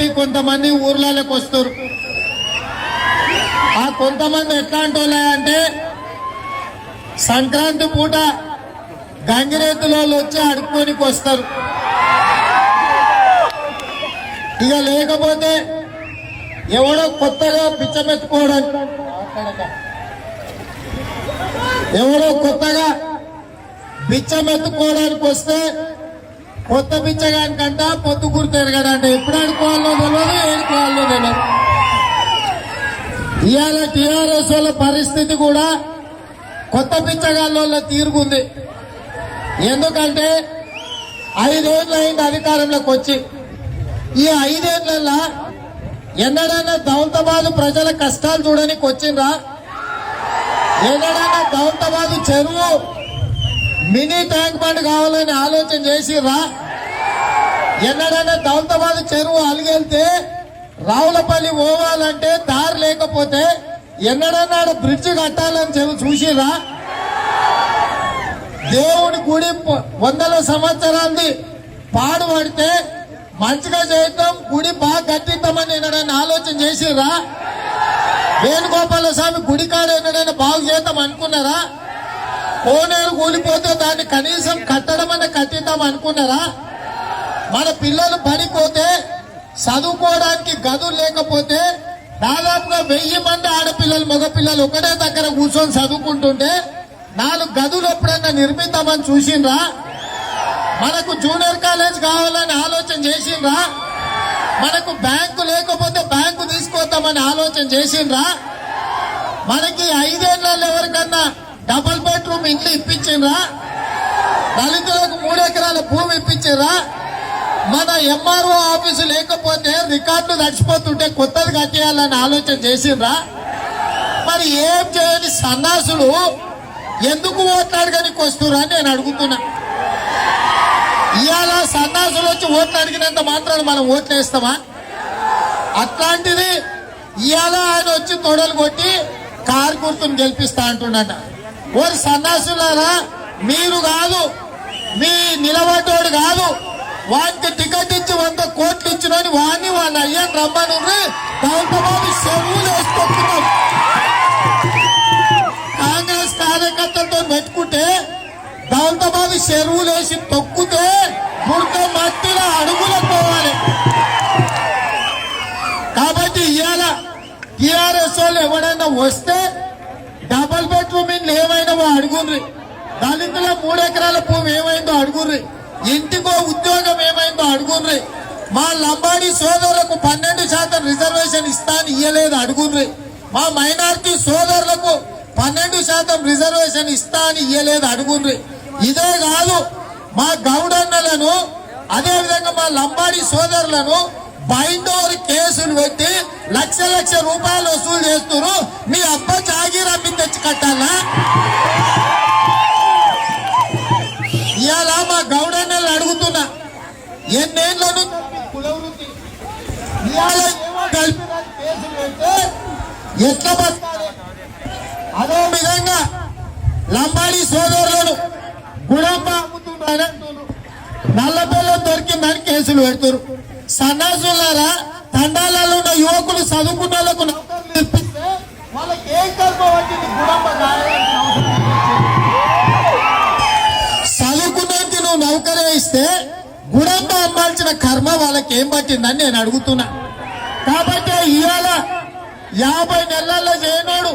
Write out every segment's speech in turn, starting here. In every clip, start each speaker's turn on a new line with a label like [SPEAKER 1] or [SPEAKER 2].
[SPEAKER 1] చెప్పి కొంతమంది ఊర్లలోకి వస్తారు. ఆ కొంతమంది ఎట్లాంటి అంటే సంక్రాంతి పూట గంగిరెద్దులో వచ్చి అడుక్కోనికి వస్తారు. ఇక లేకపోతే ఎవడో కొత్తగా పిచ్చమెత్తుకోవడానికి ఎవడో కొత్తగా పిచ్చమెత్తుకోవడానికి వస్తే కొత్త బిచ్చగానికంట పొత్తు గుర్తు ఎరగడంట ఎప్పుడు ఆడుకోవాలో తెలియదు ఏడుకోవాలో తెలియదు ఇవాళ టీఆర్ఎస్ వాళ్ళ పరిస్థితి కూడా కొత్త పిచ్చగాళ్ళలో తీరుగుంది ఎందుకంటే ఐదేళ్ళు అయింది అధికారంలోకి వచ్చి. ఈ ఐదేళ్ళలో ఎన్నడైనా దౌంతబాదు ప్రజల కష్టాలు చూడడానికి వచ్చిండ్రా ఎన్నడైనా దౌంతబాదు చెరువు మినీ ట్యాంక్ బండ్ కావాలని ఆలోచన చేసిర్రా? ఎన్నడైనా దౌలతాబాద్ చెరువు అలిగెళ్తే రావులపల్లి పోవాలంటే దారి లేకపోతే ఎన్నడన్నా ఆడ బ్రిడ్జ్ కట్టాలని చెప్పి చూసిరా దేవుడి గుడి వందల సంవత్సరాలది పాడుపడితే మంచిగా చేద్దాం గుడి బాగా కట్టిద్దామని ఎన్నడైనా ఆలోచన చేసిర్రా? వేణుగోపాల స్వామి గుడి కాడ ఎన్నడైనా బాగు చేద్దాం అనుకున్నారా? కోనేరు కూలిపోతే దాన్ని కనీసం కట్టడం అన్న కట్టిద్దాం అనుకున్నారా? మన పిల్లలు పడిపోతే చదువుకోవడానికి గదులు లేకపోతే దాదాపుగా వెయ్యి మంది ఆడపిల్లలు మగపిల్లలు ఒకటే దగ్గర కూర్చొని చదువుకుంటుంటే నాలుగు గదులు ఎప్పుడైనా నిర్మిద్దామని చూసిండ్రా? మనకు జూనియర్ కాలేజ్ కావాలని ఆలోచన చేసిండ్రా? మనకు బ్యాంకు లేకపోతే బ్యాంకు తీసుకొద్దామని ఆలోచన చేసిండ్రా? మనకి ఐదేళ్ళలో ఎవరికన్నా డబల్ బెడ్ ఇంట్లో ఇప్పించిండ్రా? దళితులకు మూడు ఎకరాల భూమి ఇప్పించిండ్రా? మన ఎంఆర్ఓ ఆఫీసు లేకపోతే రికార్డులు నడిచిపోతుంటే కొత్తది కట్టేయాలని ఆలోచన చేసిండ్రా? మరి ఏం చేయని సన్నాసులు ఎందుకు ఓట్లాడగానికి వస్తురా నేను అడుగుతున్నా. ఇవాళ సన్నాసులు వచ్చి ఓట్లు అడిగినంత మాత్రాన్ని మనం ఓట్లు వేస్తామా? అట్లాంటిది ఇవాళ ఆయన వచ్చి తొడలు కొట్టి కారు గుర్తును గెలిపిస్తా అంటున్నాడు ఓరి సన్నాసులారా మీరు కాదు మీ నిలబడ్డోడు కాదు వానికి టికెట్ ఇచ్చి వంద కోట్లు ఇచ్చినని వాడిని వాళ్ళ అయ్యని రమ్మని దాంతోపాటు చెరువులు వేసుకొస్తున్నాం కాంగ్రెస్ కార్యకర్తలతో పెట్టుకుంటే దాంతోపాటు చెరువులు వేసి తొక్కితే బుడత మట్టిలో అడుగులకు పోవాలి. కాబట్టి ఇవాళ టీఆర్ఎస్ వాళ్ళు ఎవడైనా వస్తే డబల్ ఏమైనా అడుగుర్రి. ఏమైనావో అడుగుండ్రి దళితుల మూడు ఎకరాల భూమి ఏమైందో అడుగుర్రి. ఇంటికో ఉద్యోగం ఏమైందో అడుగుర్రి. మా లంబాడి సోదరులకు పన్నెండు శాతం రిజర్వేషన్ ఇస్తాను ఇయ్యలేదు అడుగుర్రి. మా మైనార్టీ సోదరులకు పన్నెండు శాతం రిజర్వేషన్ ఇస్తా అని ఇయ్యలేదు అడుగుండ్రి ఇదే కాదు మా గౌడన్నలను అదేవిధంగా మా లంబాడి సోదరులను బైండోర్ కేసులు పెట్టి లక్ష లక్ష రూపాయలు వసూలు చేస్తున్నారు. మీ అబ్బ జాగీర్ అమ్మి తెచ్చి కట్టాలా? ఇవాళ మా గౌడన్నలు అడుగుతున్నా. ఎన్నేళ్ళ నుంచి ఎట్లా బతకాలి? విధంగా లంబాడి సోదరులను గుడమ్మ అమ్ముతున్నారని అంటున్నారు దొరికిందని కేసులు పెడుతున్నారు సన్నాసులారా తండాలలో ఉన్న యువకులు చదువుకున్న వాళ్ళకు నౌకర్లు ఇప్పిస్తే వాళ్ళకి ఏం కర్మ పట్టింది గుడమ్మ గాయాల్సిన నువ్వు నౌకరే ఇస్తే గుడమ్మ అమ్మాల్సిన కర్మ వాళ్ళకి ఏం పట్టిందని నేను అడుగుతున్నా. కాబట్టి ఇవాళ యాభై నెలల్లో చేయనోడు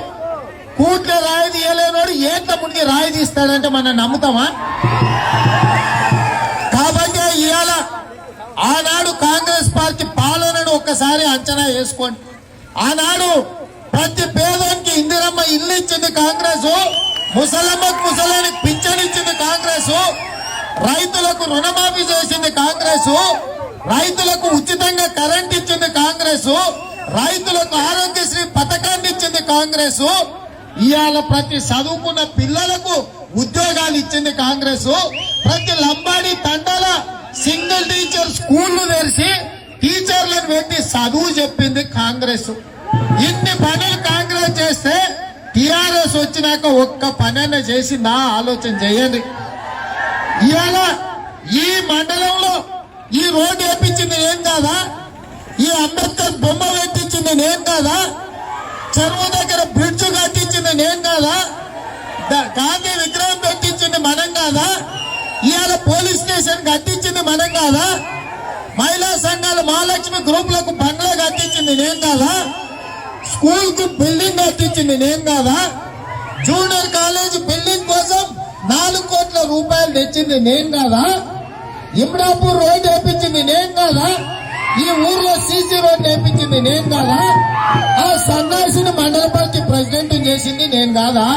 [SPEAKER 1] కూట్లే రాయి తీయలేనోడు ఏంత ముందు రాయి తీస్తాడంటే మనం నమ్ముతామా? ఆనాడు కాంగ్రెస్ పార్టీ పాలనను ఒక్కసారి అంచనా వేసుకోండి. ఆనాడు ప్రతి పేదానికి ఇందిరమ్మ ఇల్లు ఇచ్చింది కాంగ్రెస్ ముసలమ్మకు ముసలానికి పింఛనిచ్చింది కాంగ్రెస్ రైతులకు రుణమాఫీ చేసింది కాంగ్రెస్ రైతులకు ఉచితంగా కరెంట్ ఇచ్చింది కాంగ్రెస్ రైతులకు ఆరోగ్యశ్రీ పథకాన్ని ఇచ్చింది కాంగ్రెస్ ఇవాళ ప్రతి చదువుకున్న పిల్లలకు ఉద్యోగాలు ఇచ్చింది కాంగ్రెస్ ప్రతి లంబాడి తండాల సింగిల్ టీచర్ స్కూళ్ళు తెరిచి టీచర్లను పెట్టి చదువు చెప్పింది కాంగ్రెస్. ఇన్ని పనులు కాంగ్రెస్ చేస్తే టిఆర్ఎస్ వచ్చినాక ఒక్క పనైనా నా ఆలోచన చేయండి. ఇవాళ ఈ మండలంలో ఈ రోడ్డు వేపించింది నేను కాదా? ఈ అంబేద్కర్ బొమ్మ పెట్టించింది నేను కాదా? చెరువు దగ్గర బ్రిడ్జ్ కట్టించింది నేను కాదా? గాంధీ విగ్రహం పెట్టించింది మనం కాదా? ఇవాళ పోలీస్ స్టేషన్ కట్టించింది మనం కాదా? మహిళా సంఘాల మహాలక్ష్మి గ్రూపులకు బంగ్లా కట్టించింది నేను కాదా? స్కూల్కు బిల్డింగ్ కట్టించింది నేను కాదా? జూనియర్ కాలేజ్ బిల్డింగ్ కోసం నాలుగు కోట్ల రూపాయలు తెచ్చింది నేను కాదా? ఇమ్రాపూర్ రోడ్ వేపించింది నేను కాదా? ఈ ఊర్లో సీసీ రోడ్ వేపించింది నేను కాదా? ఆ సన్నాసిని మండల పార్టీ ప్రెసిడెంట్ చేసింది నేను కాదా?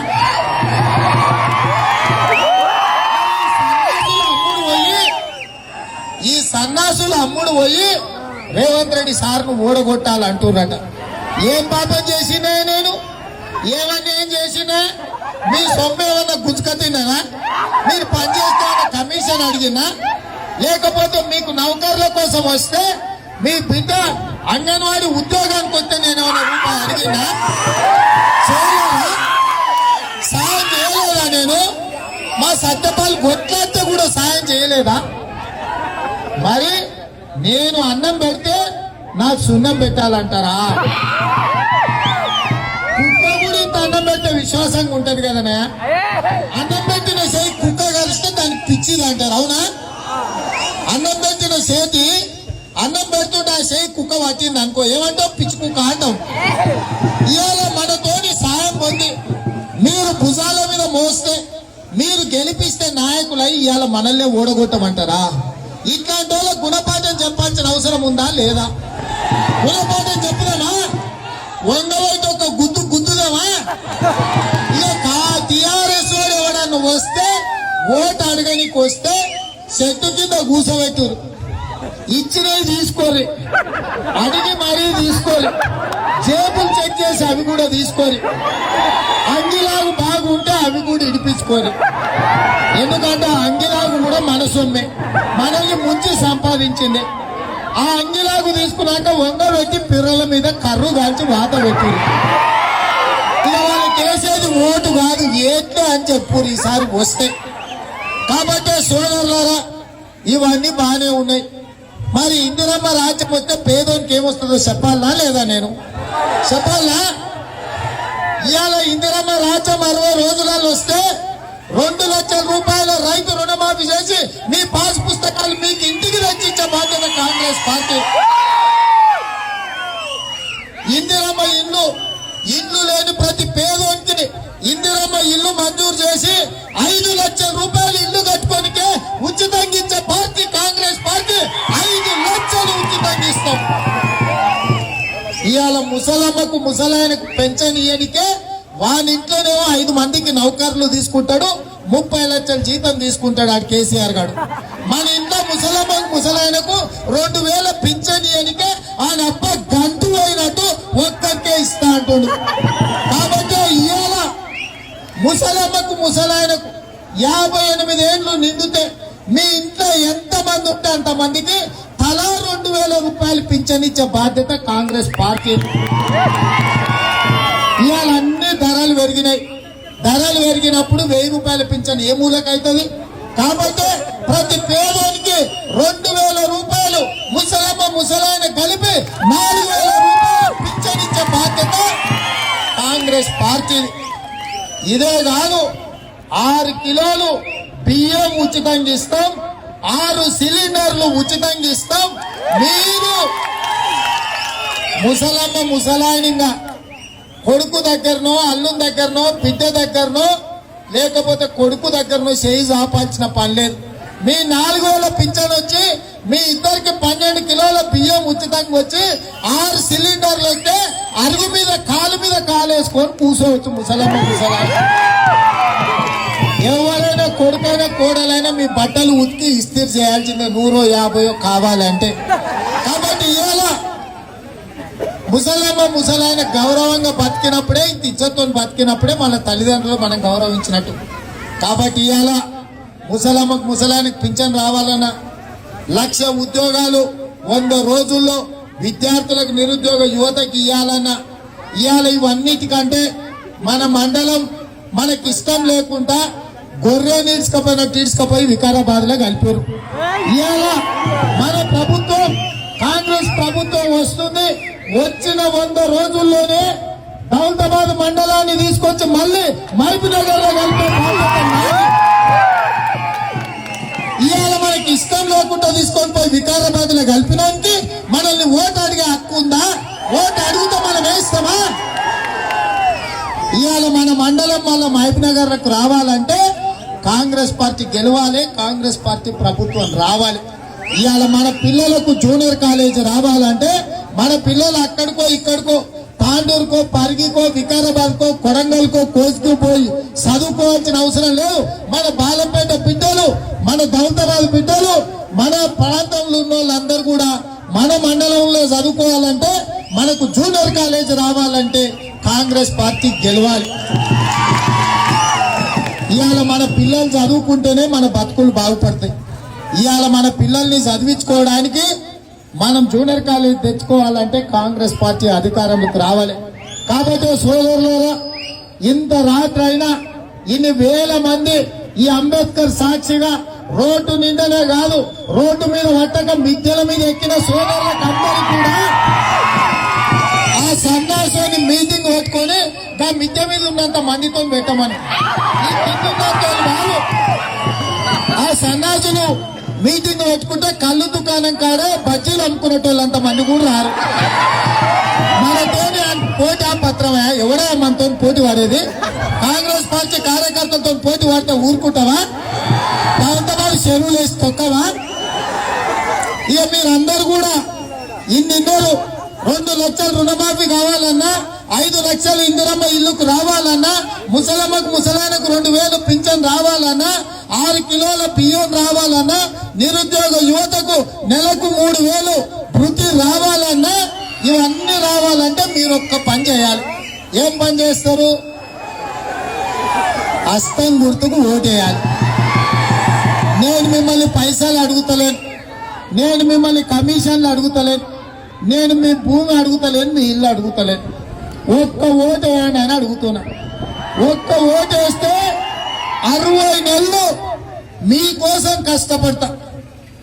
[SPEAKER 1] సన్నాసులు అమ్ముడు పోయి రేవంత్ రెడ్డి సార్ను ఓడగొట్టాలంటున్నట ఏం పాపం చేసినా నేను? ఏమన్నా ఏం చేసినా మీ సొమ్ము ఏమన్నా గుంజుక తిన్నానా? మీరు పనిచేస్తే కమిషన్ అడిగినా? లేకపోతే మీకు నౌకర్ల కోసం వస్తే మీ బిడ్డ అంగన్వాడీ ఉద్యోగానికి వస్తే నేను ఏమైనా రూపాయలు అడిగినా? చేయలేదా సాయం చేయలేదా నేను? మా సత్యపాలు కొట్లాడితే కూడా సాయం చేయలేదా? మరి నేను అన్నం పెడితే నాకు సున్నం పెట్టాలంటారా? కుక్క కూడా ఇంత అన్నం పెడితే విశ్వాసంగా ఉంటది కదనే అన్నం పెట్టిన చేయి కుక్క కలిస్తే దానికి పిచ్చిది అంటారు అవునా? అన్నం పెట్టిన చేతి అన్నం పెడుతుంటే ఆ చేయి కుక్క వచ్చింది అనుకో ఏమంటావు? పిచ్చి కుక్క అంటాం ఇవాళ మనతోని సాయం పొంది మీరు భుజాల మీద మోస్తే మీరు గెలిపిస్తే నాయకులై ఇవాళ మనల్నే ఓడగొట్టమంటారా? ఇట్లాంటి వాళ్ళ గుణపాఠం చెప్పాల్సిన అవసరం ఉందా లేదా? గుణపాఠం చెప్పుదామా వంగవైతే ఒక గుద్దు గుద్దుదామా? ఇక టిఆర్ఎస్ వాడు ఎవడన్నా వస్తే ఓటు అడగనికి వస్తే చెట్టు కింద కూసబెట్టురు ఇచ్చినవి తీసుకోరు. అడిగి మరీ తీసుకోరు. జేబులు చెక్ చేసి అవి కూడా తీసుకోరు. అంగిలాగు బాగుంటే అవి కూడా ఇడిపించుకోరు. ఎందుకంటే ఆ అంగిలాగు కూడా మనసుమ్మే మనల్ని ముంచి సంపాదించింది. ఆ అంగిలాగు తీసుకున్నాక వంగ పెట్టి పిర్రల మీద కర్రు కాల్చి వాత పెట్టింది. ఇక వాళ్ళు చేసేది ఓటు కాదు ఏట్లు అని చెప్పు ఈసారి వస్తే. కాబట్టి సోదరులారా ఇవన్నీ బాగానే ఉన్నాయి. మరి ఇందిరమ్మ రాజ్యం వస్తే పేదోనికి ఏమొస్తుందో చెప్పాలా లేదా నేను? చెప్పాలా? ఇవాళ ఇందిరమ్మ రాజ్యం అరవై రోజులలో వస్తే రెండు లక్షల రూపాయల రైతు రుణమాఫీ చేసి మీ పాస్ పుస్తకాలు మీకు ఇంటికి రచించే బాధ్యత కాంగ్రెస్ పార్టీ. ఇందిరమ్మ ఇల్లు ఇల్లు లేని ప్రతి పేదోనికి ఇందిరమ్మ ఇల్లు మంజూరు చేసి ఐదు లక్షల రూపాయలు ఇల్లు కట్టుకోనికే ఉచితంగా ఇచ్చే పార్టీ కాంగ్రెస్ పార్టీ. ఇవాళ ముసలమ్మకు ముసలాయనకు పెన్షన్ ఇయ్యనికే వాళ్ళ ఇంట్లోనేమో ఐదు మందికి నౌకర్లు తీసుకుంటాడు ముప్పై లక్షల జీతం తీసుకుంటాడు ఆ కేసీఆర్ గారు మన ఇంట్లో ముసలమ్మకు ముసలాయనకు రెండు వేల పింఛన్ ఇయనికే ఆయన అప్ప గంటు అయినట్టు ఒక్కరికే ఇస్తా అంటుండు. కాబట్టి ఇవాళ ముసలమ్మకు ముసలాయనకు యాభై ఎనిమిది ఏళ్ళు నిండితే మీ ఇంట్లో ఎంత మంది ఉంటే అంత మందికి తలా రెండు వేల రూపాయలు పింఛనిచ్చే బాధ్యత కాంగ్రెస్ పార్టీ. ఇవాళ అన్ని ధరలు పెరిగినాయి. ధరలు పెరిగినప్పుడు వెయ్యి రూపాయల పింఛన్ ఏ మూలకైతుంది? కాబట్టి ప్రతి పేదోనికి రెండు వేల రూపాయలు ముసలమ్మ ముసలాయన కలిపి నాలుగు వేల రూపాయలు పింఛన్ ఇచ్చే బాధ్యత కాంగ్రెస్ పార్టీది. ఇదే కాదు ఆరు కిలోలు బియ్యం ఉచితంగా ఇస్తాం. ఆరు సిలిండర్లు ఉచితంగా ఇస్తాం. మీరు ముసలమ్మ ముసలాయనిగా కొడుకు దగ్గరనో అల్లుం దగ్గరనో బిడ్డ దగ్గరనో లేకపోతే కొడుకు దగ్గరనో చేయి చాపాల్సిన పని లేదు. మీ నాలుగోళ్ళ పింఛను పింఛన్ వచ్చి మీ ఇద్దరికి పన్నెండు కిలోల బియ్యం ఉచితంగా వచ్చి ఆరు సిలిండర్లు అయితే అరుగు మీద కాలు మీద కాలు వేసుకొని కూర్చోవచ్చు ముసలమ్మ ముసలాయన. కొడుకైనా కోడలైనా మీ బట్టలు ఉతికి ఇస్త్రీ చేయాల్సిందే. నూరో యాభయో కావాలంటే. కాబట్టి ఇవాళ ముసలమ్మ ముసలాయన గౌరవంగా బతికినప్పుడే ఇంత ఇజ్జత్తో బతికినప్పుడే మన తల్లిదండ్రులు మనం గౌరవించినట్టు. కాబట్టి ఇవాళ ముసలమ్మకు ముసలాయనకు పింఛన్ రావాలన్నా లక్ష ఉద్యోగాలు వంద రోజుల్లో విద్యార్థులకు నిరుద్యోగ యువతకి ఇవ్వాలన్నా ఇవాళ ఇవన్నిటికంటే మన మండలం మనకిష్టం లేకుండా గొర్రె నీడ్చుకపోయినట్టు ఈడ్చుకపోయి వికారాబాద్లో కలిపారు ఇవాళ మన ప్రభుత్వం కాంగ్రెస్ ప్రభుత్వం వస్తుంది. వచ్చిన వంద రోజుల్లోనే దౌలతాబాద్ మండలాన్ని తీసుకొచ్చి మళ్ళీ మహబూబ్ నగర్లో కలిపే. ఇవాళ మనకి ఇష్టం లేకుండా తీసుకొని పోయి వికారాబాద్లో కలిపినానికి మనల్ని ఓటు అడిగే హక్కు ఉందా? ఓటు అడిగితే మనం వేస్తామా? ఇవాళ మన మండలం వల్ల మహబూబ్ నగర్కు రావాలంటే కాంగ్రెస్ పార్టీ గెలవాలి కాంగ్రెస్ పార్టీ ప్రభుత్వం రావాలి. ఇవాళ మన పిల్లలకు జూనియర్ కాలేజ్ రావాలంటే మన పిల్లలు అక్కడికో ఇక్కడికో తాండూరుకో పరిగికో వికారాబాద్కో కొడంగల్కో కోసుకు పోయి చదువుకోవాల్సిన అవసరం లేదు మన బాలపేట బిడ్డలు మన దౌతరాల బిడ్డలు మన ప్రాంతంలో ఉన్న వాళ్ళందరూ కూడా మన మండలంలో చదువుకోవాలంటే మనకు జూనియర్ కాలేజ్ రావాలంటే కాంగ్రెస్ పార్టీ గెలవాలి. ఇవాళ మన పిల్లలు చదువుకుంటేనే మన బతుకులు బాగుపడతాయి. ఇవాళ మన పిల్లల్ని చదివించుకోవడానికి మనం జూనియర్ కాలేజ్ తెచ్చుకోవాలంటే కాంగ్రెస్ పార్టీ అధికారంలోకి రావాలి. కాబట్టి సోదరులారా ఇంత రాత్రి అయినా ఇన్ని వేల మంది ఈ అంబేద్కర్ సాక్షిగా రోడ్డు నిండనే కాదు రోడ్డు మీద పట్టక మిద్దెల మీద ఎక్కిన సోదరులకు అందరికీ కూడా ఆ సన్నాసాన్ని పెట్టుకొని దా మిద్దె మీద ఉన్నంత మందితో పెట్టమని. ఆ సన్నాసులు మీటింగ్ పెట్టుకుంటే కళ్ళు దుకాణం కాడ బజ్జీలు అమ్ముకునేటోళ్ళంత మంది కూడా రారు. మనతోని పోటీ ఆ పత్రమే? ఎవడే మనతో పోటీ పడేది? కాంగ్రెస్ పార్టీ కార్యకర్తలతో పోటీ పడితే ఊరుకుంటావా? దాంతో చెరువులు వేసి తొక్కవా? ఇక మీరందరూ కూడా ఇన్నిన్నరు రెండు లక్షల రుణమాఫీ కావాలన్నా ఐదు లక్షలు ఇందిరమ్మ ఇల్లుకు రావాలన్నా ముసలమ్మకు ముసలాయనకు రెండు వేలు పింఛన్ రావాలన్నా ఆరు కిలోల బియ్యం రావాలన్నా నిరుద్యోగ యువతకు నెలకు మూడు వేలు వృత్తి రావాలన్నా ఇవన్నీ రావాలంటే మీరు ఒక్క పని చేయాలి. ఏం పని చేస్తారు? హస్తం గుర్తుకు ఓటేయాలి. నేను మిమ్మల్ని పైసలు అడుగుతలేను. నేను మిమ్మల్ని కమిషన్లు అడుగుతలేను. నేను మీ భూమి అడుగుతలేను మీ ఇల్లు అడుగుతలేను. ఒక్క ఓటు వేయండి అని అడుగుతున్నా. ఒక్క ఓటు వేస్తే అరవై నెలలు మీకోసం కష్టపడతా.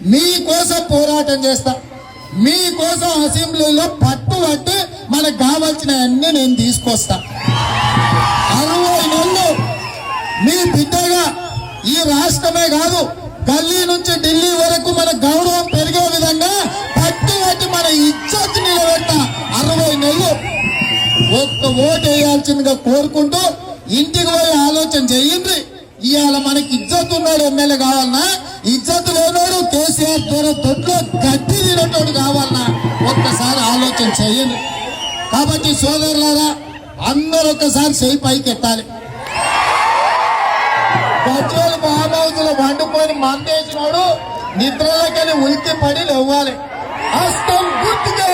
[SPEAKER 1] మీకోసం పోరాటం చేస్తా. మీకోసం అసెంబ్లీలో పట్టు పట్టి మనకు కావాల్సినవన్నీ నేను తీసుకొస్తా. అరవై నెలలు మీ బిడ్డగా ఈ రాష్ట్రమే కాదు గల్లీ నుంచి ఢిల్లీ వరకు మన గౌరవం పెరిగే విధంగా ఒక్క ఓటు వేయాల్సిందిగా కోరుకుంటూ ఇంటికి పోయి ఆలోచన చేయండి. ఇవాళ మనకి ఇజ్జత్ ఉన్నాడు ఎమ్మెల్యే కావాలన్నా ఇజ్జత్ లేనోడు కేసీఆర్ ద్వారా దొడ్లో గట్టి తినటోడు కావాలన్నా ఒక్కసారి ఆలోచన చేయండి. కాబట్టి సోదరులారా అందరూ ఒక్కసారి చేయి పైకి ఎత్తాలి. గజ్వేలు మహామౌతులు వండుకొని మందేసినోడు నిద్రలకని ఉలికి పడి లేవ్వాలి హస్తం గుర్తుకే!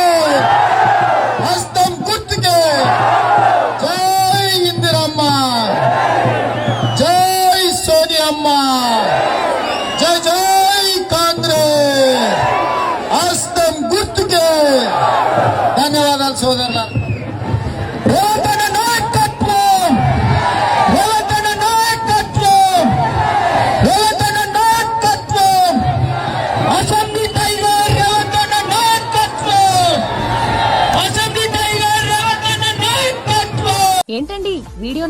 [SPEAKER 1] గుర్తుకే